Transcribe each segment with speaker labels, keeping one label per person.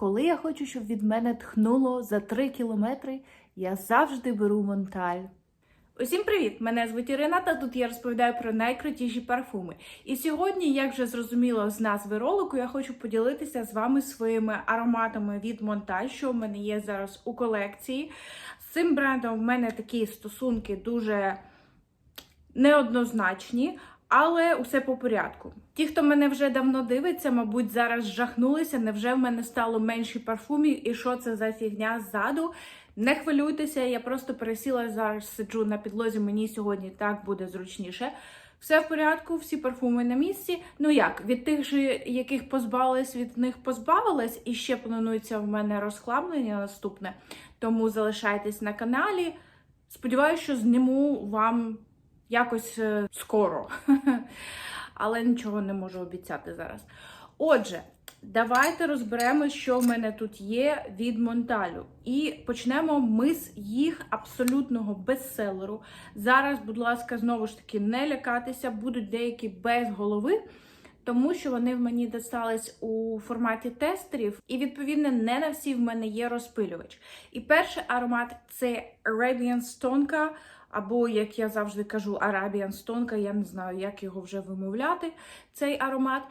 Speaker 1: Коли я хочу, щоб від мене тхнуло за 3 кілометри, я завжди беру Монталь. Усім привіт! Мене звуть Ірина, та тут я розповідаю про найкрутіші парфуми. І сьогодні, як вже зрозуміло з назви ролику, я хочу поділитися з вами своїми ароматами від Монталь, що в мене є зараз у колекції. З цим брендом в мене такі стосунки дуже неоднозначні. Але усе по порядку. Ті, хто мене вже давно дивиться, мабуть, зараз жахнулися. Невже в мене стало менше парфумів і що це за фігня ззаду? Не хвилюйтеся, я просто пересіла зараз сиджу на підлозі. Мені сьогодні так буде зручніше. Все в порядку, всі парфуми на місці. Ну як, від тих же, яких позбавилась, від них позбавилась, і ще планується в мене розхламлення наступне. Тому залишайтесь на каналі. Сподіваюся, що зніму вам якось е, скоро. Але нічого не можу обіцяти зараз. Отже, давайте розберемо, що в мене тут є від Монталю. І почнемо ми з їх абсолютного бестселеру. Зараз, будь ласка, знову ж таки, не лякатися, будуть деякі без голови. Тому що вони в мені достались у форматі тестерів, і відповідно не на всі в мене є розпилювач. І перший аромат це Arabian Stonka, або, як я завжди кажу, Arabian Stonka, я не знаю, як його вже вимовляти, цей аромат.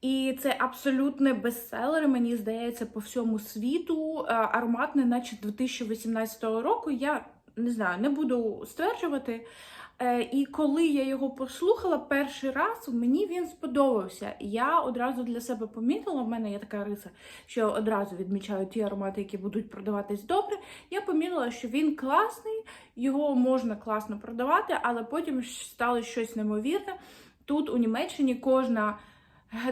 Speaker 1: І це абсолютне бестселер, мені здається, по всьому світу. Е, Аромат не наче 2018 року. Я не знаю, не буду стверджувати. Е, І коли я його послухала перший раз, мені він сподобався. Я одразу для себе помітила, в мене є така риса, що одразу відмічаю ті аромати, які будуть продаватись добре. Я помітила, що він класний, його можна класно продавати, але потім стало щось неймовірне. Тут у Німеччині кожна.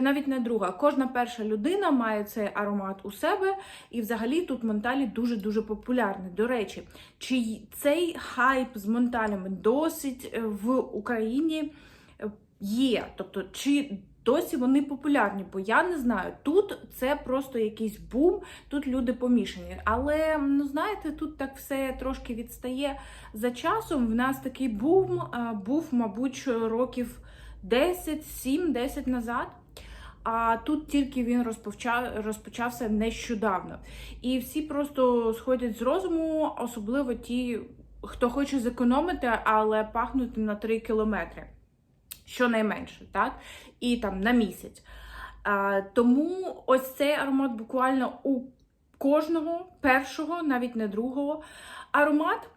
Speaker 1: Навіть не друга, кожна перша людина має цей аромат у себе, і взагалі тут Монталі дуже-дуже популярний. До речі, чи цей хайп з Монталями досить е, в Україні е, є? Тобто, чи досі вони популярні? Бо я не знаю. Тут це просто якийсь бум, тут люди помішані. Але ну знаєте, тут так все трошки відстає за часом. В нас такий бум був, мабуть, років 10, 7-10 назад. А тут тільки він розпочав, розпочався нещодавно. І всі просто сходять з розуму, особливо ті, хто хоче зекономити, але пахнути на 3 кілометри. Щонайменше, так? І там на місяць. А, тому ось цей аромат буквально у кожного першого, навіть не другого. Аромат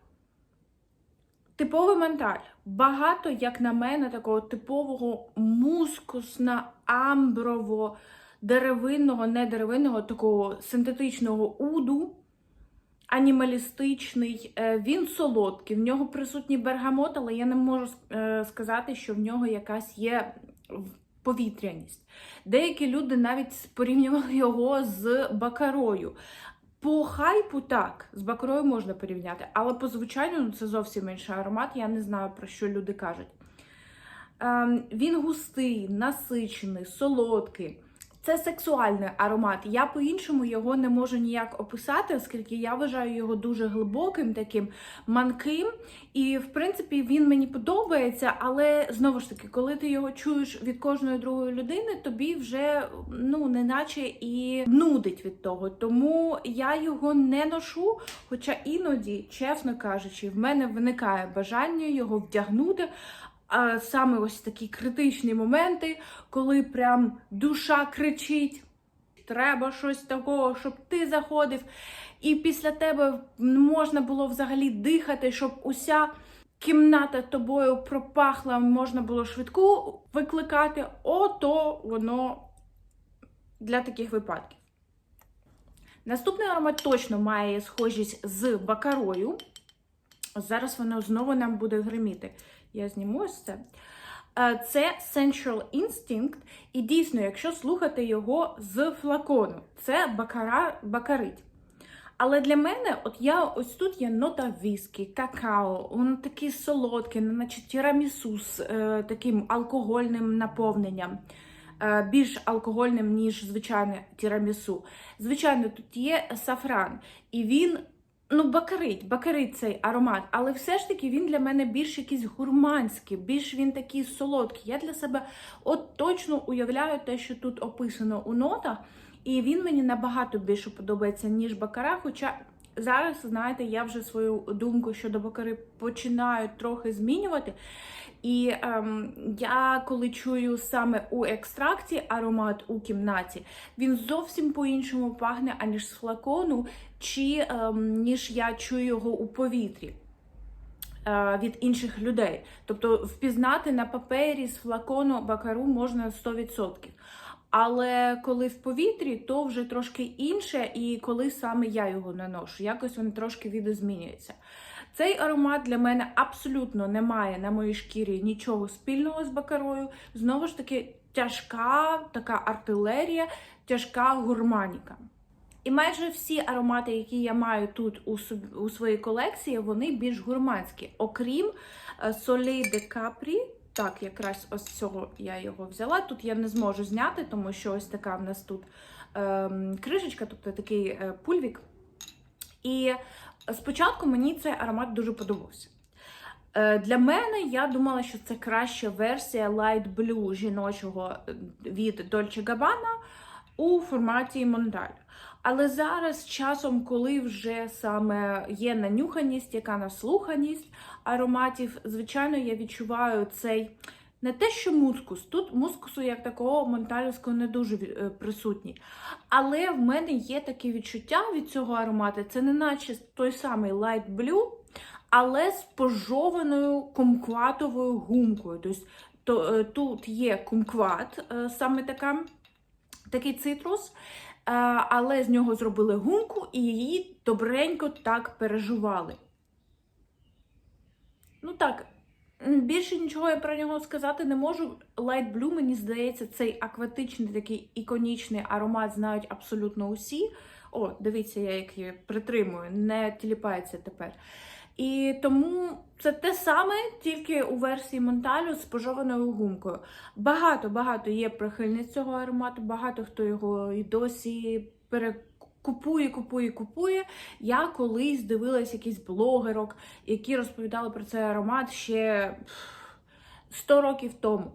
Speaker 1: Типовий менталь. Багато, як на мене, такого типового мускусно-амброво, деревинного, не деревинного, такого синтетичного уду, анімалістичний. Е, Він солодкий, в нього присутній бергамот, але я не можу е, сказати, що в нього якась є повітряність. Деякі люди навіть порівнювали його з бакарою. По хайпу так, з бакрою можна порівняти, але по звучанню ну, це зовсім інший аромат, я не знаю, про що люди кажуть. Ем, він густий, насичений, солодкий. Це сексуальний аромат. Я по-іншому його не можу ніяк описати, оскільки я вважаю його дуже глибоким, таким манким. І, в принципі, він мені подобається, але знову ж таки, коли ти його чуєш від кожної другої людини, тобі вже ну, неначе і нудить від того. Тому я його не ношу. Хоча іноді, чесно кажучи, в мене виникає бажання його вдягнути. А саме ось такі критичні моменти, коли прям душа кричить, треба щось такого, щоб ти заходив, і після тебе можна було взагалі дихати, щоб уся кімната тобою пропахла, можна було швидку викликати, ото воно для таких випадків. Наступний аромат точно має схожість з бакарою. Зараз воно знову нам буде гриміти. Я зніму це. Е, Це Sensual Instinct, і дійсно, якщо слухати його з флакону, це бакара, бакарить. Але для мене, от я ось тут є нота віскі, какао, воно такий солодкий, наче тірамісу з е, таким алкогольним наповненням, е, більш алкогольним, ніж звичайне тірамісу. Звичайно, тут є сафран, і він Ну, бакарить, бакарить цей аромат, але все ж таки він для мене більш якийсь гурманський, більш він такий солодкий. Я для себе от точно уявляю те, що тут описано у нотах. І він мені набагато більше подобається, ніж бакара. Хоча зараз, знаєте, я вже свою думку щодо бакари починаю трохи змінювати. І ем, я коли чую саме у екстракті аромат у кімнаті, він зовсім по-іншому пахне, аніж з флакону, чи ем, ніж я чую його у повітрі е, від інших людей. Тобто впізнати на папері з флакону бакару можна 100%. Але коли в повітрі, то вже трошки інше, і коли саме я його наношу, якось він трошки відозмінюється. Цей аромат для мене абсолютно не має на моїй шкірі нічого спільного з бакарою. Знову ж таки, тяжка така артилерія, тяжка гурманіка. І майже всі аромати, які я маю тут у, у своїй колекції, вони більш гурманські, окрім Солей де Капрі. Так, якраз ось цього я його взяла. Тут я не зможу зняти, тому що ось така в нас тут ем, кришечка, тобто такий е, пульвік. І спочатку мені цей аромат дуже подобався. Е, Для мене я думала, що це краща версія Light Blue жіночого е, від Dolce Gabbana у форматі Монталь. Але зараз, часом, коли вже саме є нанюханість, яка наслуханість ароматів, звичайно, я відчуваю цей не те, що мускус. Тут мускусу як такого монталівського не дуже е, присутній. Але в мене є таке відчуття від цього аромату. Це не наче той самий Light Blue, але з пожованою кумкватовою гумкою. Тобто то, е, тут є кумкват, е, саме така, такий цитрус, але з нього зробили гумку і її добренько так пережували. Ну так, більше нічого я про нього сказати не можу. Light Blue, мені здається, цей акватичний такий іконічний аромат знають абсолютно усі. О, дивіться, я як її притримую, не тіліпається тепер. І тому це те саме, тільки у версії Монталю з пожованою гумкою. Багато-багато є прихильниць цього аромату, багато хто його і досі перекупує, купує, купує. Я колись дивилась якийсь блогерок, які розповідали про цей аромат ще 100 років тому.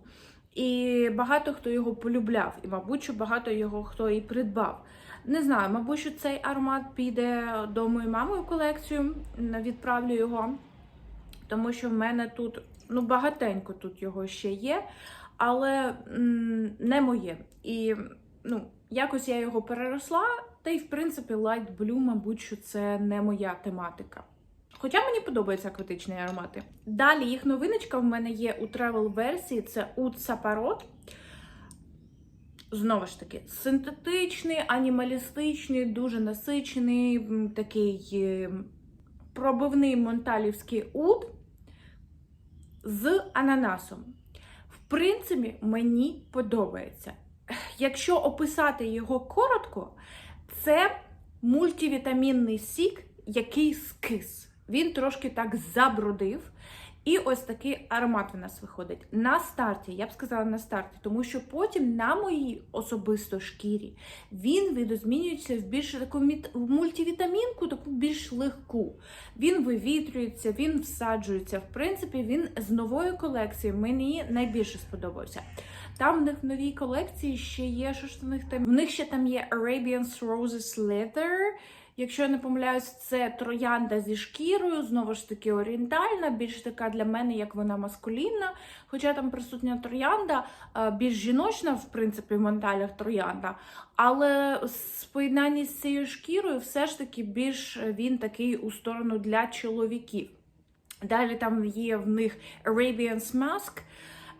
Speaker 1: І багато хто його полюбляв, і, мабуть, багато його хто і придбав. Не знаю, мабуть, що цей аромат піде до моєї мами у колекцію, відправлю його, тому що в мене тут ну, багатенько тут його ще є, але м, не моє. І ну, якось я його переросла, та й в принципі Light Blue, мабуть, що це не моя тематика. Хоча мені подобаються акватичні аромати. Далі їх новиночка в мене є у тревел-версії, це Oud Сапарот. Знову ж таки, синтетичний, анімалістичний, дуже насичений, такий е, пробивний монталівський уд з ананасом. В принципі, мені подобається. Якщо описати його коротко, це мультивітамінний сік, який скис. Він трошки так забрудив. І ось такий аромат у нас виходить. На старті, я б сказала на старті, тому що потім на моїй особисто шкірі він видозмінюється в більш таку мультивітамінку, таку більш легку. Він вивітрюється, він всаджується. В принципі, він з нової колекції мені найбільше сподобався. Там в них в новій колекції ще є, що ж в них там? В них ще там є Arabian Roses Leather. Якщо я не помиляюсь, це троянда зі шкірою, знову ж таки орієнтальна, більш така для мене, як вона маскулінна. Хоча там присутня троянда, більш жіночна, в принципі, в монталях троянда. Але в поєднанні з цією шкірою, все ж таки більш він такий у сторону для чоловіків. Далі там є в них Arabian Mask.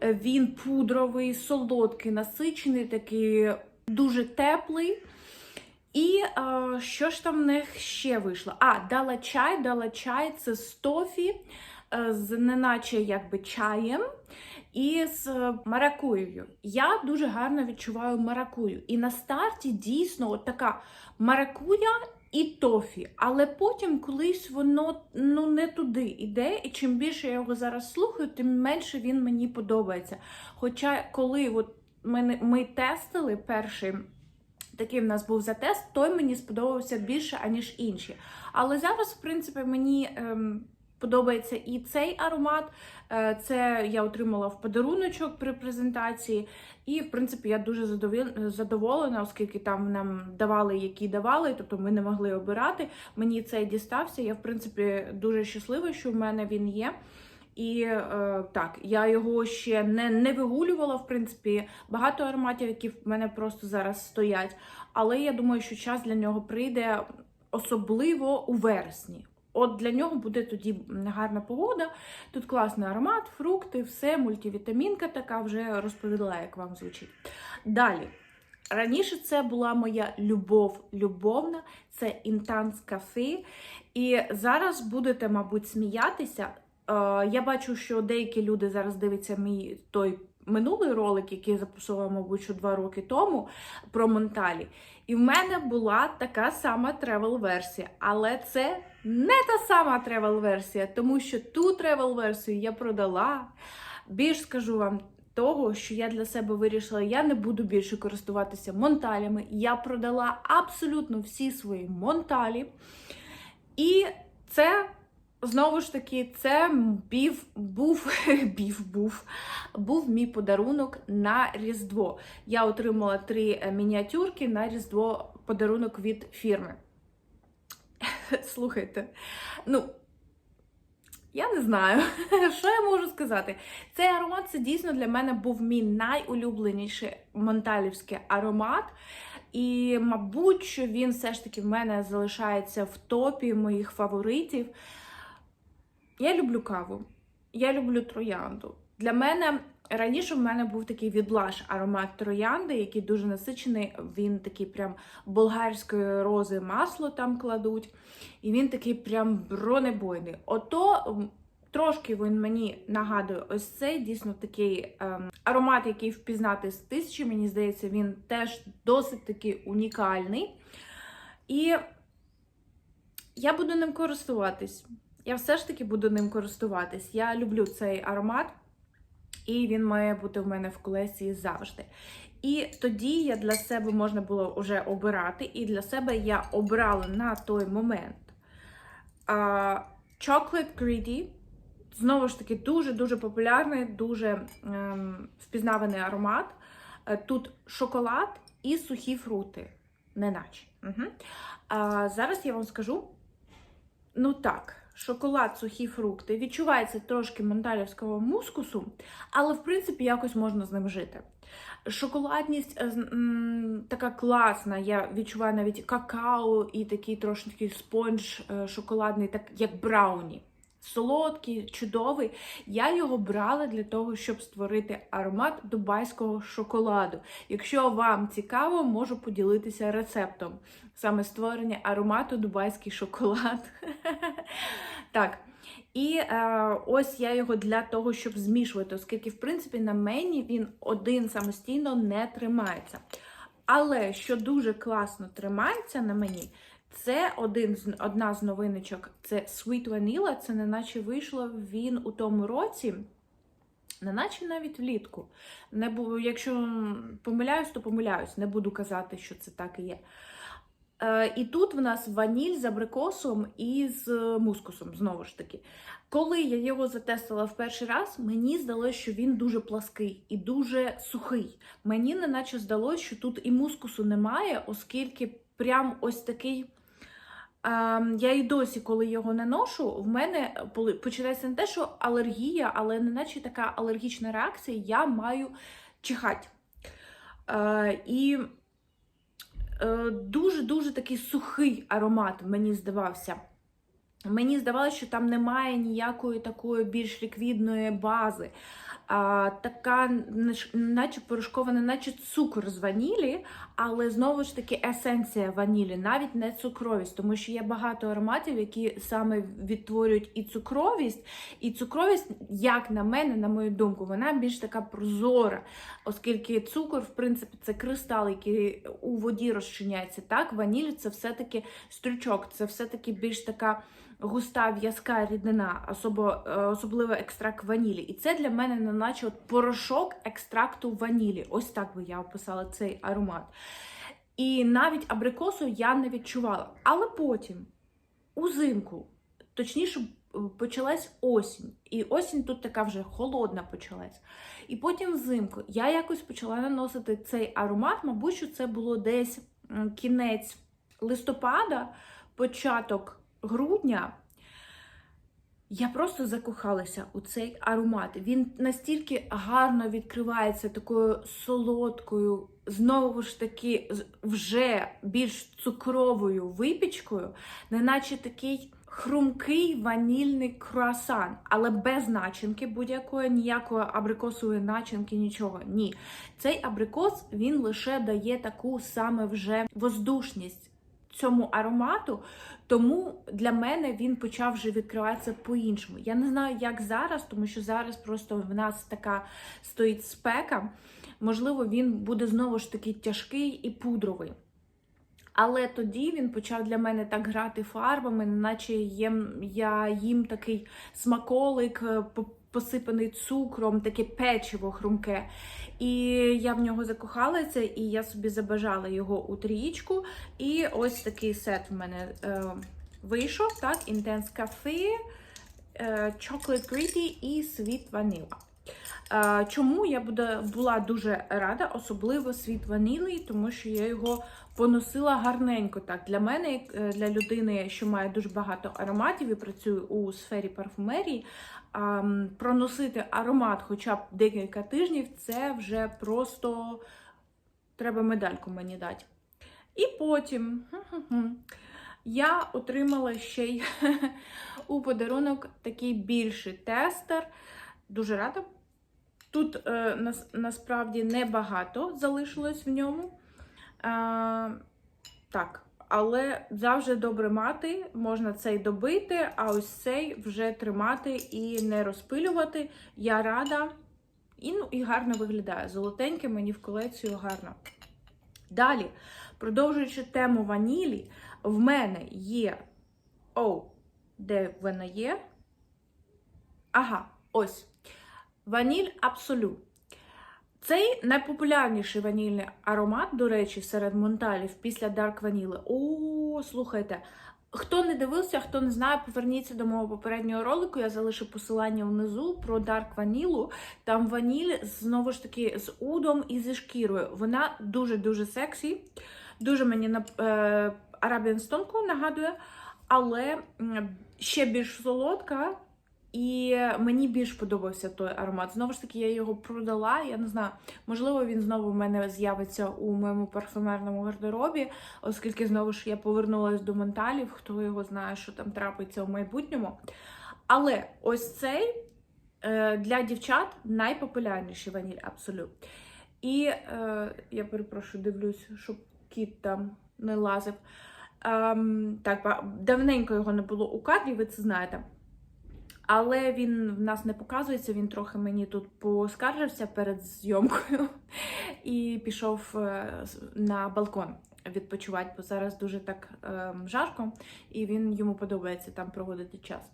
Speaker 1: Він пудровий, солодкий, насичений, такий дуже теплий. І е, що ж там в них ще вийшло? А, дала чай, дала чай це з тофі, е, з неначе якби чаєм і з е, маракуєю. Я дуже гарно відчуваю маракую. І на старті дійсно от така маракуя і тофі. Але потім колись воно ну, не туди йде, і чим більше я його зараз слухаю, тим менше він мені подобається. Хоча коли от ми, ми тестили перший. Такий в нас був затест, той мені сподобався більше, аніж інші. Але зараз, в принципі, мені ем, подобається і цей аромат. Е, Це я отримала в подаруночок при презентації. І, в принципі, я дуже задоволена, оскільки там нам давали, які давали, тобто ми не могли обирати. Мені цей дістався. Я, в принципі, дуже щаслива, що в мене він є. І е, так, я його ще не, не вигулювала, в принципі, багато ароматів, які в мене просто зараз стоять. Але я думаю, що час для нього прийде особливо у вересні. От для нього буде тоді гарна погода. Тут класний аромат, фрукти, все, мультивітамінка така вже розповіла, як вам звучить. Далі. Раніше це була моя любов любовна, це інтанс кафе. І зараз будете, мабуть, сміятися. Е, Я бачу, що деякі люди зараз дивляться мій той минулий ролик, який я записувала, мабуть, що два роки тому про Монталі. І в мене була така сама тревел-версія. Але це не та сама тревел-версія, тому що ту тревел-версію я продала. Більш скажу вам того, що я для себе вирішила, я не буду більше користуватися монталями. Я продала абсолютно всі свої монталі. І це. Знову ж таки, це бів, був, бів, був, був мій подарунок на Різдво. Я отримала три е, мініатюрки на Різдво подарунок від фірми. Слухайте, ну, я не знаю, що я можу сказати. Цей аромат це дійсно для мене був мій найулюбленіший монталівський аромат. І, мабуть, що він все ж таки в мене залишається в топі моїх фаворитів. Я люблю каву, я люблю троянду. Для мене раніше в мене був такий відлаш аромат троянди, який дуже насичений. Він такий прям болгарської рози масло там кладуть. І він такий прям бронебойний. Ото трошки він мені нагадує ось цей дійсно такий ем, аромат, який впізнати з тисячі. Мені здається, він теж досить таки унікальний. І я буду ним користуватись. Я все ж таки буду ним користуватись. Я люблю цей аромат, і він має бути в мене в колекції завжди. І тоді я для себе можна було вже обирати, і для себе я обрала на той момент а, Chocolate Greedy. Знову ж таки, дуже-дуже популярний, дуже ем, впізнаваний аромат. Е, Тут шоколад і сухі фрукти. Неначе. Угу. А, зараз я вам скажу. Ну так, шоколад, сухі фрукти. Відчувається трошки монталівського мускусу, але в принципі якось можна з ним жити. Шоколадність е, така класна. Я відчуваю навіть какао і такий трошки спонж е, шоколадний, так як брауні. Солодкий, чудовий. Я його брала для того, щоб створити аромат дубайського шоколаду. Якщо вам цікаво, можу поділитися рецептом саме створення аромату дубайський шоколад. Так. І е, ось я його для того, щоб змішувати, оскільки, в принципі, на мені він один самостійно не тримається. Але що дуже класно тримається на мені, це один одна з новиночок це Sweet Vanilla. Це не наче вийшло він у тому році. Не наче навіть влітку. Не бу... Якщо помиляюсь, то помиляюсь. Не буду казати, що це так і є. Е, і тут в нас ваніль з абрикосом і з мускусом, знову ж таки. Коли я його затестила в перший раз, мені здалося, що він дуже плаский і дуже сухий. Мені не наче здалося, що тут і мускусу немає, оскільки прям ось такий. Ем, я і досі, коли його не ношу, в мене починається не те, що алергія, але не наче така алергічна реакція, я маю чихать. Е, і е, дуже-дуже такий сухий аромат мені здавався. Мені здавалося, що там немає ніякої такої більш ліквідної бази. А, така, наче порошкована, наче цукор з ванілі, але знову ж таки есенція ванілі, навіть не цукровість, тому що є багато ароматів, які саме відтворюють і цукровість. І цукровість, як на мене, на мою думку, вона більш така прозора, оскільки цукор, в принципі, це кристал, який у воді розчиняється. Так, ваніль це все-таки стрючок, це все-таки більш така густа в'язка рідина, особо, е, особливо екстракт ванілі. І це для мене не наче от порошок екстракту ванілі. Ось так би я описала цей аромат. І навіть абрикосу я не відчувала. Але потім, узимку, точніше, почалась осінь. І осінь тут така вже холодна почалась. І потім взимку я якось почала наносити цей аромат. Мабуть, що це було десь кінець листопада, початок грудня. Я просто закохалася у цей аромат. Він настільки гарно відкривається такою солодкою, знову ж таки, вже більш цукровою випічкою, неначе такий хрумкий ванільний круасан, але без начинки будь-якої, ніякої абрикосової начинки, нічого. Ні. Цей абрикос він лише дає таку саме вже воздушність цьому аромату, тому для мене він почав вже відкриватися по-іншому. Я не знаю, як зараз, тому що зараз просто в нас така стоїть спека. Можливо, він буде знову ж таки тяжкий і пудровий. Але тоді він почав для мене так грати фарбами, наче я їм такий смаколик, е, посипаний цукром, таке печиво хрумке. І я в нього закохалася, і я собі забажала його у трієчку. І ось такий сет в мене е, вийшов: так, Intense Cafe, е, Chocolate Gritty і Sweet Vanilla. Чому я була дуже рада, особливо Sweet Vanilla, тому що я його поносила гарненько. Так, для мене, е, для людини, що має дуже багато ароматів і працює у сфері парфумерії, проносити аромат хоча б декілька тижнів, це вже просто треба медальку мені дати. І потім я отримала ще й у подарунок такий більший тестер. Дуже рада. Тут е, нас, насправді небагато залишилось в ньому. Е, так, але завжди добре мати, можна цей добити, а ось цей вже тримати і не розпилювати. Я рада. І, ну, і гарно виглядає. Золотеньке мені в колекцію гарно. Далі, продовжуючи тему ванілі, в мене є. О, де вона є? Ага, ось. Ваніль Абсолю. Цей найпопулярніший ванільний аромат, до речі, серед монталів після Dark Vanilla. О, слухайте. Хто не дивився, хто не знає, поверніться до мого попереднього ролику. Я залишу посилання внизу про Dark Vanilla. Там ваніль знову ж таки з удом і зі шкірою. Вона дуже-дуже сексі. Дуже мені на е, Arabian Stone нагадує, але ще більш солодка. І мені більш подобався той аромат. Знову ж таки, я його продала. Я не знаю, можливо, він знову в мене з'явиться у моєму парфумерному гардеробі, оскільки знову ж я повернулася до менталів, хто його знає, що там трапиться в майбутньому. Але ось цей е, для дівчат найпопулярніший ваніль абсолют. І е, я перепрошую, дивлюсь, щоб кіт там не лазив. Ем, так, давненько його не було у кадрі, ви це знаєте. Але він в нас не показується, він трохи мені тут поскаржився перед зйомкою і пішов е, на балкон відпочивати, бо зараз дуже так е, жарко, і він йому подобається там проводити час.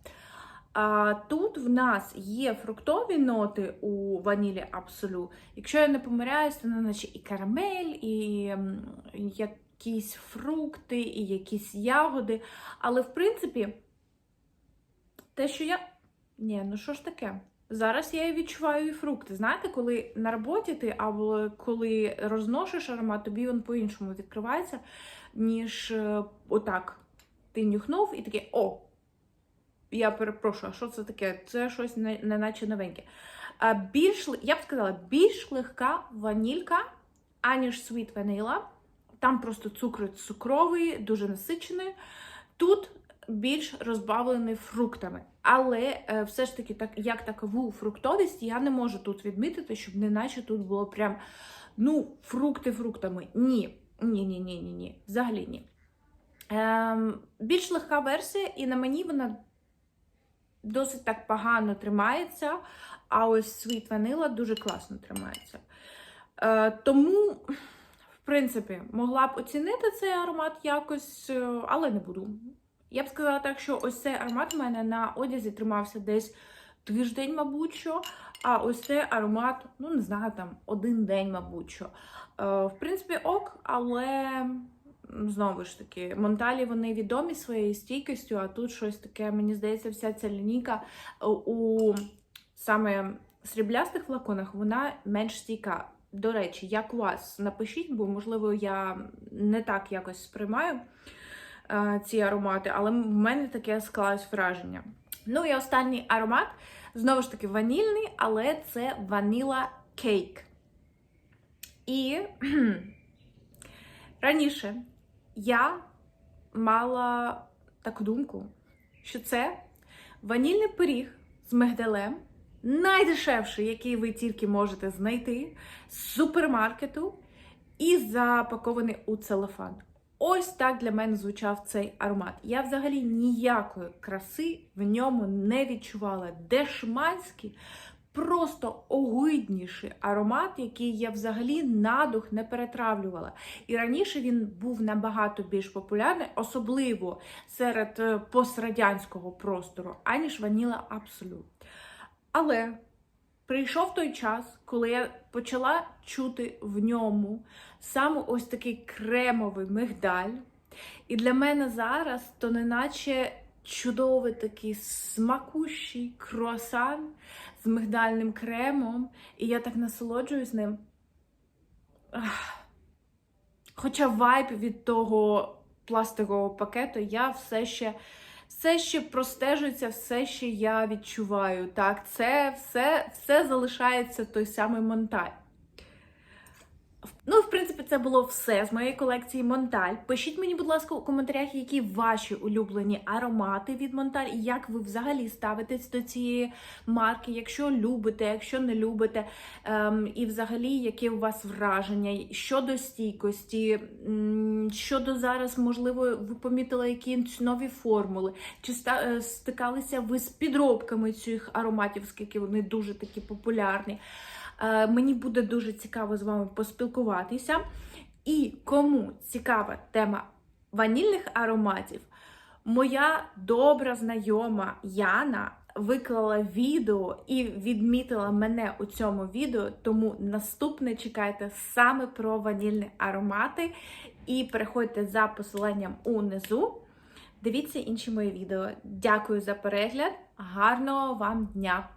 Speaker 1: А тут в нас є фруктові ноти у ванілі Абсолю. Якщо я не помиляюсь, то наче і карамель, і м, якісь фрукти, і якісь ягоди. Але в принципі, те, що я. Ні, ну що ж таке? Зараз я відчуваю і фрукти. Знаєте, коли на роботі ти або коли розношиш аромат, тобі він по-іншому відкривається, ніж е, отак. Ти нюхнув і такий о! Я перепрошую, а що це таке? Це щось не, не наче новеньке. А більш, я б сказала, більш легка ванілька, аніж Sweet Vanilla. Там просто цукор цукровий, дуже насичений. Тут більш розбавлений фруктами. Але е, все ж таки, так як такову фруктовість я не можу тут відмітити, щоб неначе тут було прям ну, фрукти фруктами. Ні. Ні, ні, ні, ні, ні. Взагалі ні. Ем, більш легка версія, і на мені вона досить так погано тримається. А ось Sweet Vanilla дуже класно тримається. Е, тому, в принципі, могла б оцінити цей аромат якось, е, але не буду. Я б сказала так, що ось цей аромат у мене на одязі тримався десь тиждень, мабуть, що. А ось цей аромат, ну не знаю, там один день, мабуть. що. Е, в принципі, ок, але знову ж таки, Монталі вони відомі своєю стійкістю, а тут щось таке, мені здається, вся ця лінійка е, у саме сріблястих флаконах вона менш стійка. До речі, як у вас напишіть, бо можливо я не так якось сприймаю ці аромати, але в мене таке склалось враження. Ну і останній аромат знову ж таки ванільний, але це ваніла кейк. І раніше я мала таку думку, що це ванільний пиріг з мигдалем, найдешевший, який ви тільки можете знайти з супермаркету, і запакований у целофан. Ось так для мене звучав цей аромат. Я взагалі ніякої краси в ньому не відчувала. Дешманський, просто огидніший аромат, який я взагалі на не перетравлювала. І раніше він був набагато більш популярний, особливо серед е, пострадянського простору, аніж ваніла Абсолют. Але прийшов той час, коли я почала чути в ньому саме ось такий кремовий мигдаль. І для мене зараз то неначе чудовий такий смакущий круасан з мигдальним кремом, і я так насолоджуюсь ним. Ах. Хоча вайб від того пластикового пакету я все ще все ще простежується, все ще я відчуваю. Так, це все, все залишається той самий монталь. Ну, в принципі, це було все з моєї колекції Монталь. Пишіть мені, будь ласка, у коментарях, які ваші улюблені аромати від Монталь, і як ви взагалі ставитесь до цієї марки, якщо любите, якщо не любите. Ем, і взагалі, які у вас враження щодо стійкості, щодо зараз, можливо, ви помітили якісь нові формули, чи е, стикалися ви з підробками цих ароматів, оскільки вони дуже такі популярні. Е, Мені буде дуже цікаво з вами поспілкуватися. І кому цікава тема ванільних ароматів, моя добра знайома Яна виклала відео і відмітила мене у цьому відео, тому наступне чекайте саме про ванільні аромати. І переходьте за посиланням унизу. Дивіться інші мої відео. Дякую за перегляд. Гарного вам дня!